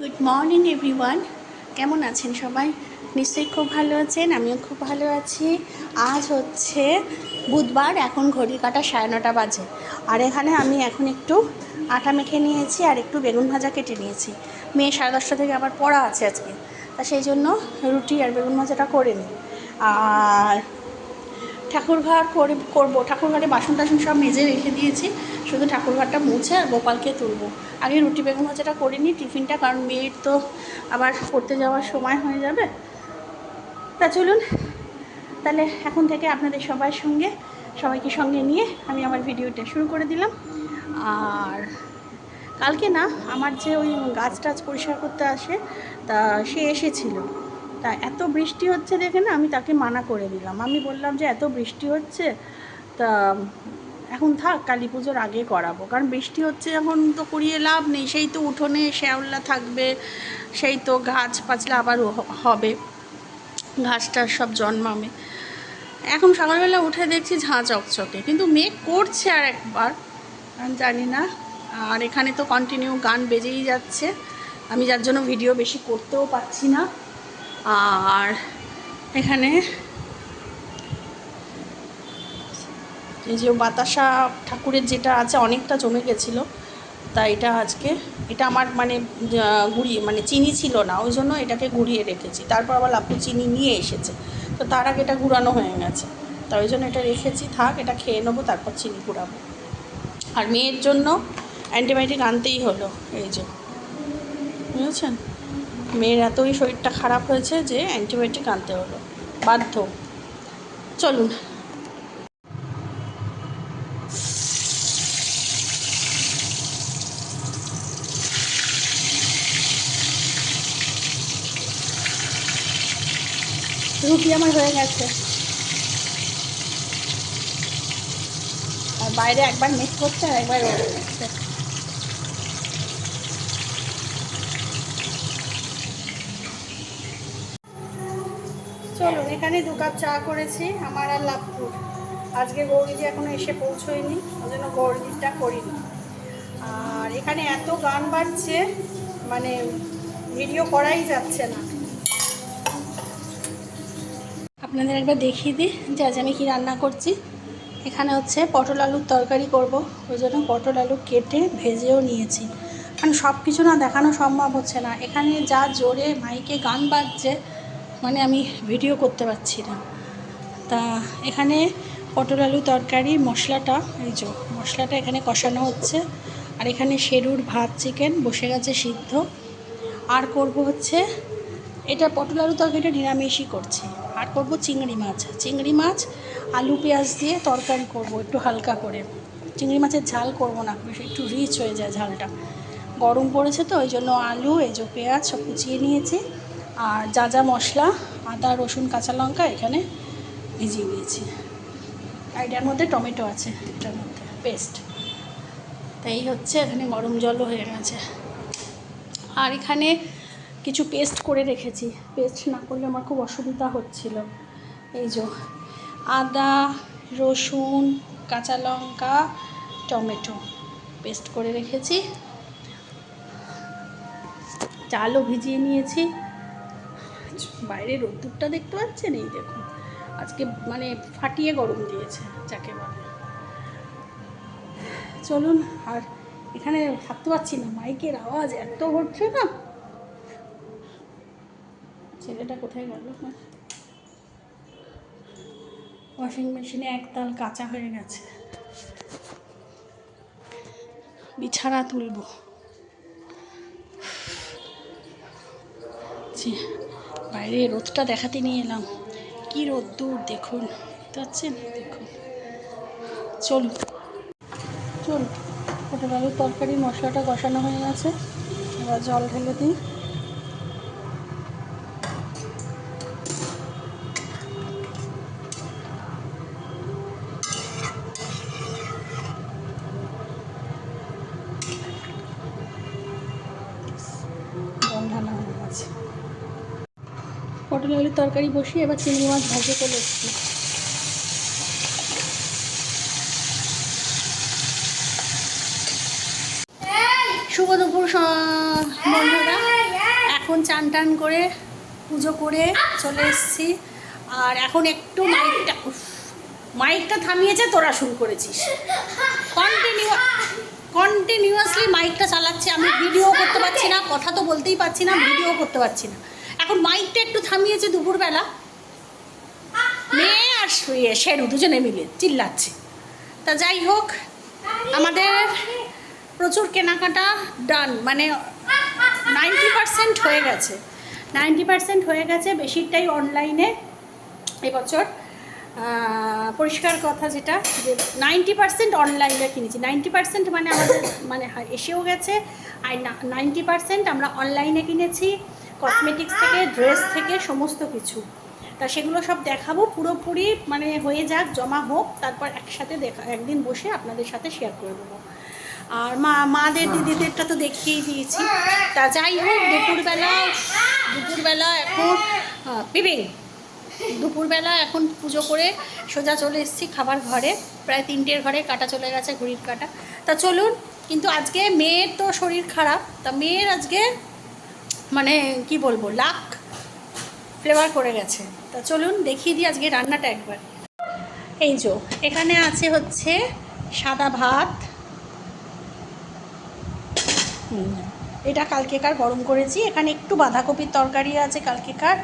Good morning everyone কেমন আছেন সবাই? নিশ্চয়ই খুব ভালো আছেন, আমিও খুব ভালো আছি। আজ হচ্ছে বুধবার, এখন ঘড়ি কাটা সাড়ে নটা বাজে। আর এখানে আমি এখন একটু আটা মেখে নিয়েছি আর একটু বেগুন ভাজা কেটে নিয়েছি। মেয়ে সাড়ে দশটা থেকে আবার পড়া আছে আজকে। তা সেই জন্য রুটি আর বেগুন ভাজাটা করে নিই। আর ঠাকুরঘর করে, করব। ঠাকুরঘরে বাসন টাসন সব মেজে রেখে দিয়েছি। শুধু ঠাকুরঘরটা মুছে আর গোপালকে তুলবো। আগে রুটি বেগুন ভাজাটা করিনি টিফিনটা, কারণ মেয়ের তো আবার পড়তে যাওয়ার সময় হয়ে যাবে। তা চলুন, তাহলে এখন থেকে আপনাদের সবার সঙ্গে, সবাইকে সঙ্গে নিয়ে আমি আমার ভিডিওটা শুরু করে দিলাম। আর কালকে না, আমার যে ওই গাছ টাছ পরিষ্কার করতে আসে, তা সে এসেছিল। তা এত বৃষ্টি হচ্ছে দেখে না আমি তাকে মানা করে দিলাম। আমি বললাম যে, এত বৃষ্টি হচ্ছে, তা এখন থাক, কালী পুজোর আগে করাবো। কারণ বৃষ্টি হচ্ছে এখন তো করিয়ে লাভ নেই। সেই তো উঠোনে শ্যাওলা থাকবে, সেই তো গাছ পাচলা আবার হবে, ঘাস টাস সব জন্মাবে। এখন সকালবেলা উঠে দেখছি ঝাঁ চকচকে। কিন্তু মেঘ করছে আর একবার, আমি জানি না। আর এখানে তো কন্টিনিউ গান বেজেই যাচ্ছে। আমি যার জন্য ভিডিও বেশি করতেও পারছি না। আর এখানে এই যে বাতাসা ঠাকুরের যেটা আছে, অনেকটা জমে গেছিল। তা এটা আজকে, এটা আমার মানে গুঁড়িয়ে মানে চিনি ছিল না, ওই জন্য এটাকে গুঁড়িয়ে রেখেছি। তারপর আবার লাপু চিনি নিয়ে এসেছে। তো তার আগে এটা গুঁড়ানো হয়ে গেছে। তা ওই জন্য এটা রেখেছি, থাক, এটা খেয়ে নেব, তারপর চিনি গুঁড়াবো। আর মেয়ের জন্য অ্যান্টিবায়োটিক আনতেই হলো, এই যে। বুঝেছেন? মেয়ের এতই শরীরটা খারাপ হয়েছে যে অ্যান্টিবায়োটিক আনতে হলো। বাধ্য। চলুন। রুটি আমার হয়ে গেছে। আর বাইরে একবার মেঘ করছে আর একবার রোদ চলুন, এখানে দু কাপ চা করেছি, আমার আর লাভপুর। আজকে গৌরীজি এখনও এসে পৌঁছোয়নি ওই জন্য গৌরীজিটা করিনি। আর এখানে এত গান বাজছে মানে ভিডিও করাই যাচ্ছে না। আপনাদের একবার দেখিয়ে দিই, যে আজ আমি কী রান্না করছি। এখানে হচ্ছে পটল আলুর তরকারি করব, ওই জন্য পটল আলু কেটে ভেজেও নিয়েছি। কারণ সব কিছু না দেখানো সম্ভব হচ্ছে না। এখানে যা জোরে মাইকে গান বাজছে মানে আমি ভিডিও করতে পারছি না। তা এখানে পটল আলু তরকারি, মশলাটা, এই যে মশলাটা এখানে কষানো হচ্ছে। আর এখানে সেরুর ভাত, চিকেন, বসে গেছে সিদ্ধ। আর করব হচ্ছে, এটা পটল আলু তরকারিটা নিরামিষই করছি। আর করব চিংড়ি মাছ। চিংড়ি মাছ, আলু, পেঁয়াজ দিয়ে তরকারি করব একটু হালকা করে। চিংড়ি মাছের ঝাল করব না একটু রিচ হয়ে যায় ঝালটা। গরম পড়েছে তো, ওই জন্য আলু, এই যে পেঁয়াজ সব কুচিয়ে নিয়েছি। আর যা যা মশলা, আদা, রসুন, কাঁচা লঙ্কা এখানে ভিজিয়ে দিয়েছি। আর এটার মধ্যে টমেটো আছে, এটার মধ্যে, পেস্ট। তাই হচ্ছে এখানে গরম জলও হয়ে গেছে। আর এখানে কিছু পেস্ট করে রেখেছি। পেস্ট না করলে আমার খুব অসুবিধা হচ্ছিল। এই যে, আদা, রসুন, কাঁচা লঙ্কা, টমেটো পেস্ট করে রেখেছি। চালও ভিজিয়ে নিয়েছি। বাইরে রোদ্দুরটা দেখতে পাচ্ছেন? এই দেখুন। আজকে মানে ফাটিয়ে গরম দিয়েছে যাকে বলে। চলুন, আর এখানে থাকতে পারছি না। মাইকের আওয়াজ এত হচ্ছে না। ছেলেটা কোথায় গেল? ওয়াশিং মেশিনে একতাল কাঁচা হয়ে গেছে। বিছানা তুলবো। বাইরে রোদটা দেখাতে নিয়ে এলাম। কি রোদ্দুর দেখুন। পাচ্ছেন দেখুন। চলুন। চলুন। পটল আলুর তরকারি, মশলাটা কষানো হয়ে গেছে। এবার জল ঢেলে দিই জল ঢালা হয়ে গেছে পটল আলুর তরকারি বসিয়ে এবার চিংড়ি মাছ ভাজে করে এসেছি শুভ দুপুর বন্ধুরা। এখন চান টান করে পুজো করে চলে এসেছি। আর এখন একটু মাইকটা মাইকটা থামিয়েছে, তোরা শুরু করেছিস। কন্টিনিউ কন্টিনিউয়াসলি মাইকটা চালাচ্ছে। আমি ভিডিও করতে পারছি না, কথা তো বলতেই পারছি না ভিডিও করতে পারছি না। এখন মাইকটা একটু থামিয়েছে দুপুরবেলা। মেয়ে আর শুয়ে শেরু দুজনে মিলে চিল্লাচ্ছে। তা যাই হোক, আমাদের প্রচুর কেনাকাটা ডান মানে নাইনটি পার্সেন্ট হয়ে গেছে। নাইনটি পার্সেন্ট হয়ে গেছে, বেশিরটাই অনলাইনে এবছর। পরিষ্কার কথা যেটা, যে নাইনটি পার্সেন্ট অনলাইনে কিনেছি। নাইনটি পার্সেন্ট মানে আমাদের মানে এসেও গেছে। আর নাইনটি পার্সেন্ট আমরা অনলাইনে কিনেছি। কসমেটিক্স থেকে ড্রেস থেকে সমস্ত কিছু। তা সেগুলো সব দেখাবো পুরোপুরি মানে হয়ে যাক জমা হোক তারপর একসাথে দেখা একদিন বসে আপনাদের সাথে শেয়ার করে দেবো। আর মা মাদের দিদিদেরটা তো দেখিয়েই দিয়েছি। তা যাই হোক দুপুরবেলা দুপুরবেলা এখন পিবিং দুপুরবেলা এখন পুজো করে সোজা চলে এসেছি খাবার ঘরে। প্রায় তিনটের ঘরে কাটা চলে গেছে ঘড়ির কাটা। তা চলুন কিন্তু আজকে মেয়ের তো শরীর খারাপ। তা মেয়ের আজকে মানে কি বলব লাক ফ্লেভার করে গেছে। তা চলুন দেখিয়ে দিই আজকে রান্নাটা একবার। এই যো, এখানে আছে হচ্ছে সাদা ভাত। এটা কালকেকার গরম করেছি। এখানে একটু বাঁধাকপির তরকারি আছে কালকেকার।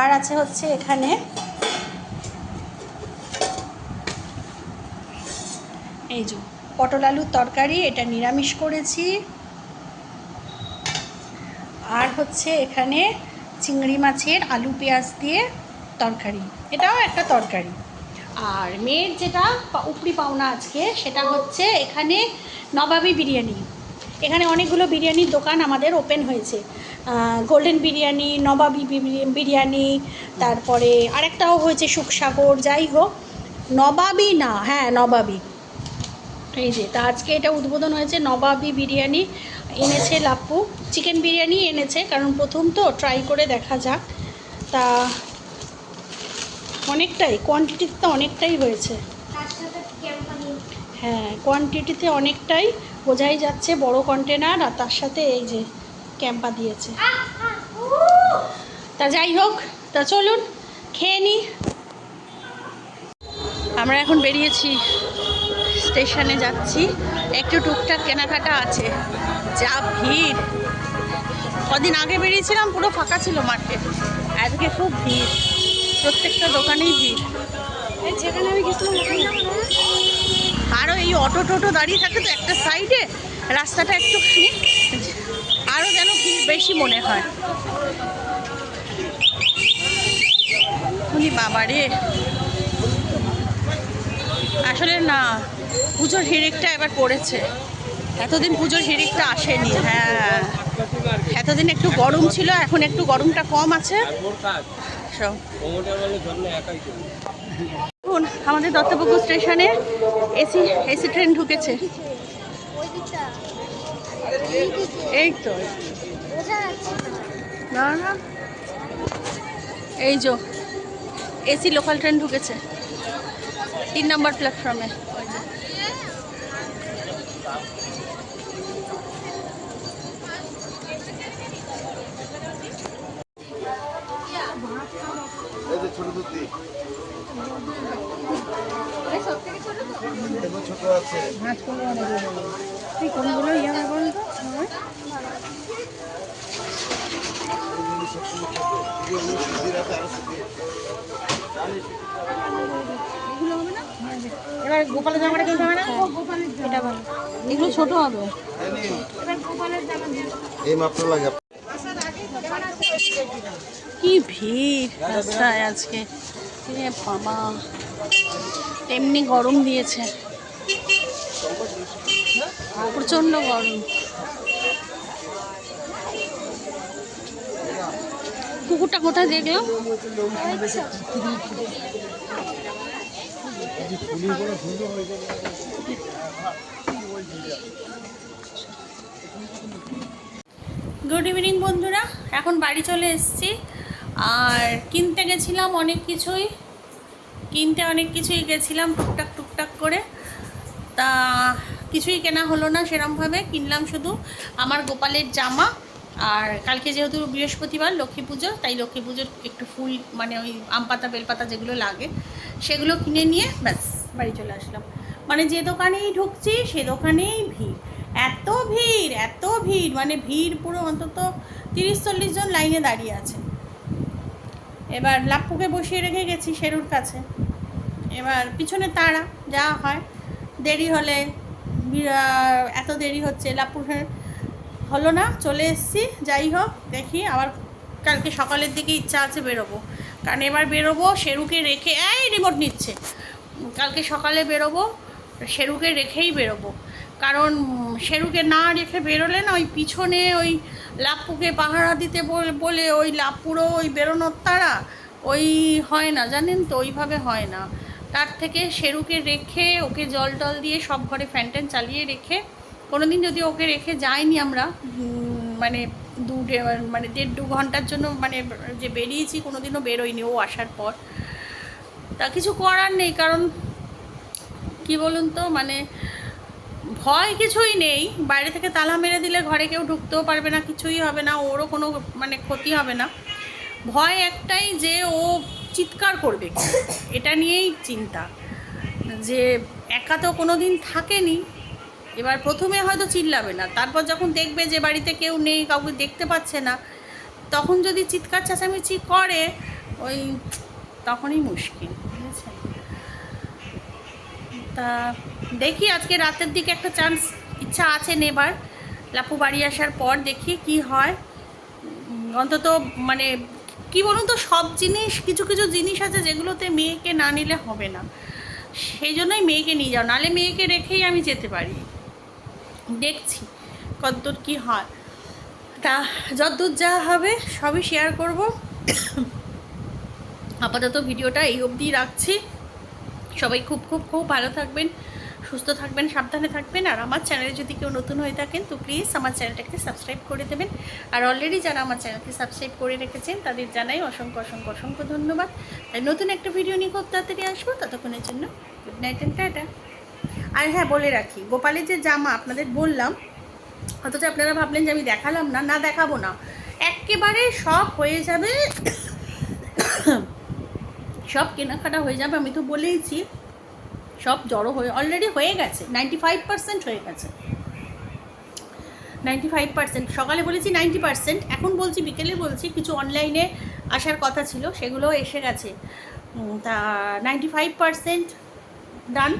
আর আছে হচ্ছে এখানে এই যে, পটল আলুর তরকারি, এটা নিরামিষ করেছি। হচ্ছে এখানে চিংড়ি মাছের আলু পেঁয়াজ দিয়ে তরকারি। এটাও একটা তরকারি। আর মেয়ের যেটা উপরি পাওনা আজকে, সেটা হচ্ছে এখানে নবাবি বিরিয়ানি। এখানে অনেকগুলো বিরিয়ানির দোকান আমাদের ওপেন হয়েছে। গোল্ডেন বিরিয়ানি, নবাবি বিরি- বিরিয়ানি, তারপরে আরেকটাও হয়েছে সুখসাগর, যাই হোক, নবাবি না হ্যাঁ নবাবি। এই যে, তা আজকে এটা উদ্বোধন হয়েছে নবাবি বিরিয়ানি। এনেছে লাপ্পু। চিকেন বিরিয়ানি এনেছে, কারণ প্রথম তো ট্রাই করে দেখা যাক। তা অনেকটাই কোয়ান্টিটিতে অনেকটাই হয়েছে। হ্যাঁ কোয়ান্টিটিতে অনেকটাই, বোঝাই যাচ্ছে বড় কন্টেনার আর তার সাথে এই যে ক্যাম্পা দিয়েছে। তা যাই হোক, তা চলুন, খেয়ে নিই আমরা এখন বেরিয়েছি স্টেশনে যাচ্ছি। একটু টুকটাক কেনাকাটা আছে। যা ভিড়। কদিন আগে বেরিয়েছিলাম, পুরো ফাঁকা ছিল মার্কেট আজকে খুব ভিড়। প্রত্যেকটা দোকানেই ভিড়। যেখানে আমি গেছিলাম আরও এই অটো টোটো দাঁড়িয়ে থাকে তো একটা সাইডে রাস্তাটা একটু একটুখানি আরও যেন ভিড় বেশি মনে হয়। উনি বাবারে। আসলে না। পুজোর হিড়িকটা এবার পড়েছে। এতদিন পুজোর হিড়িকটা আসেনি। হ্যাঁ। এতদিন একটু গরম ছিল, এখন একটু গরমটা কম আছে। এখন আমাদের দত্তপুকুর স্টেশনে এসি এসি ট্রেন ঢুকেছে। এই তো। না না। এই যো এসি লোকাল ট্রেন ঢুকেছে। তিন নম্বর প্ল্যাটফর্মে এই যে ছোট ধুতি। ছোট আছে। কোনগুলো ইয়ে বলুন তো এবার গোপালের জামাটা কিনতে হবে না? গোপালের এটা ভালো। এগুলো ছোট হবে। এবার গোপালের জামা এই মাপটা লাগে। কি ভিড় রাস্তায় আজকে। বাবা। এমনি গরম দিয়েছে। প্রচণ্ড গরম। কুকুরটা কোথায় দেখলাম গুড ইভিনিং বন্ধুরা, এখন বাড়ি চলে এসেছি। আর কিনতে গেছিলাম অনেক কিছুই, কিনতে অনেক কিছুই গেছিলাম টুকটাক টুকটাক করে। তা কিছুই কেনা হলো না সেরমভাবে, কিনলাম শুধু আমার গোপালের জামা আর কালকে যেহেতু বৃহস্পতিবার লক্ষ্মী পুজো, তাই লক্ষ্মী পুজোর একটু ফুল মানে ওই আম পাতা বেলপাতা যেগুলো লাগে, সেগুলো কিনে নিয়ে ব্যাস বাড়ি চলে আসলাম। মানে যে দোকানেই ঢুকছি, সে দোকানেই ভিড়। এত ভিড় এত ভিড় মানে ভিড় পুরো অন্তত তিরিশ, চল্লিশ জন লাইনে দাঁড়িয়ে আছে। এবার লাপ্পুকে বসিয়ে রেখে গেছি শেরুর কাছে। এবার পিছনে তারা, যা হয়। দেরি হলে এত দেরি হচ্ছে, লাপ্পুর হলো না, চলে এসেছি, যাই হোক, দেখি আবার কালকে সকালের দিকে ইচ্ছা আছে বেরোবো। কারণ এবার বেরোবো, শেরুকে রেখে, এই রিমোট নিচ্ছে। কালকে সকালে বেরোবো, শেরুকে রেখেই বেরোবো। কারণ শেরুকে না রেখে বেরোলে না, ওই পিছনে ওই লাপ্পুকে পাহারা দিতে বল- বলে ওই লাপ্পুরও ওই বেরোনোর তারা, ওই হয় না, জানেন তো, ওইভাবে হয় না। তার থেকে শেরুকে রেখে, ওকে জল টল দিয়ে সব ঘরে ফ্যান ট্যান চালিয়ে রেখে কোনোদিন যদি ওকে রেখে যাইনি আমরা মানে দু মানে দেড় দু ঘণ্টার জন্য মানে যে বেরিয়েছি কোনোদিনও বেরোয়নি ও আসার পর। তা কিছু করার নেই, কারণ কি বলুন তো মানে ভয় কিছুই নেই। বাইরে থেকে তালা মেরে দিলে ঘরে কেউ ঢুকতেও পারবে না, কিছুই হবে না, ওরও কোনো মানে ক্ষতি হবে না। ভয় একটাই যে ও চিৎকার করবে এটা নিয়েই চিন্তা। যে একা তো কোনো দিন থাকেনি এবার প্রথমে হয়তো চিল্লাবে না। তারপর যখন দেখবে যে বাড়িতে কেউ নেই, কাউকে দেখতে পাচ্ছে না, তখন যদি চিৎকার চেঁচামেচি করে, ওই তখনই মুশকিল, বুঝেছেন? তা দেখি আজকে রাতের দিকে একটা চান্স ইচ্ছা আছে নেবার। লাপু বাড়ি আসার পর দেখি কি হয়। অন্তত মানে কি বলুন তো সব জিনিস, কিছু কিছু জিনিস আছে যেগুলোতে মেয়েকে না নিলে হবে না। সেই জন্যই মেয়েকে নিয়ে যাও, নালে মেয়েকে রেখেই আমি যেতে পারি। দেখছি কতদূর কি হয়। তা যতদূর যা হবে সবই শেয়ার করব। আপাতত ভিডিওটা এই অবধি রাখছি। সবাই খুব খুব খুব ভালো থাকবেন, সুস্থ থাকবেন, সাবধানে থাকবেন। আর আমার চ্যানেলে যদি কেউ নতুন হয়ে থাকেন, তো প্লিজ আমার চ্যানেলটাকে সাবস্ক্রাইব করে দেবেন। আর অলরেডি যারা আমার চ্যানেলকে সাবস্ক্রাইব করে রেখেছেন, তাদের জানাই অসংখ্য অসংখ্য অসংখ্য ধন্যবাদ। তাই নতুন একটা ভিডিও নিয়ে খুব তাড়াতাড়ি আসব। ততক্ষণের জন্য গুড নাইট অ্যান্ড টাটা আর হ্যাঁ বলে রাখি, গোপালের যে জামা আপনাদের বললাম, অথচ আপনারা ভাবলেন যে আমি দেখালাম না না দেখাবো না। একেবারে সব হয়ে যাবে, সব কেনাকাটা হয়ে যাবে, আমি তো বলেইছি, সব জড়ো হয়ে অলরেডি হয়ে গেছে নাইনটি ফাইভ পার্সেন্ট হয়ে গেছে। নাইনটি ফাইভ পার্সেন্ট সকালে বলেছি নাইনটি পার্সেন্ট এখন বলছি, বিকেলে বলছি, কিছু অনলাইনে আসার কথা ছিল সেগুলো এসে গেছে। তা নাইনটি ফাইভ পার্সেন্ট ডান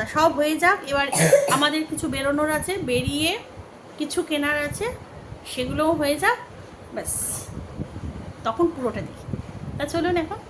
তা সব হয়ে যাক। এবার আমাদের কিছু বেরোনোর আছে, বেরিয়ে কিছু কেনার আছে, সেগুলোও হয়ে যাক, ব্যাস। তখন পুরোটা দেখি। তা চলুন এখন।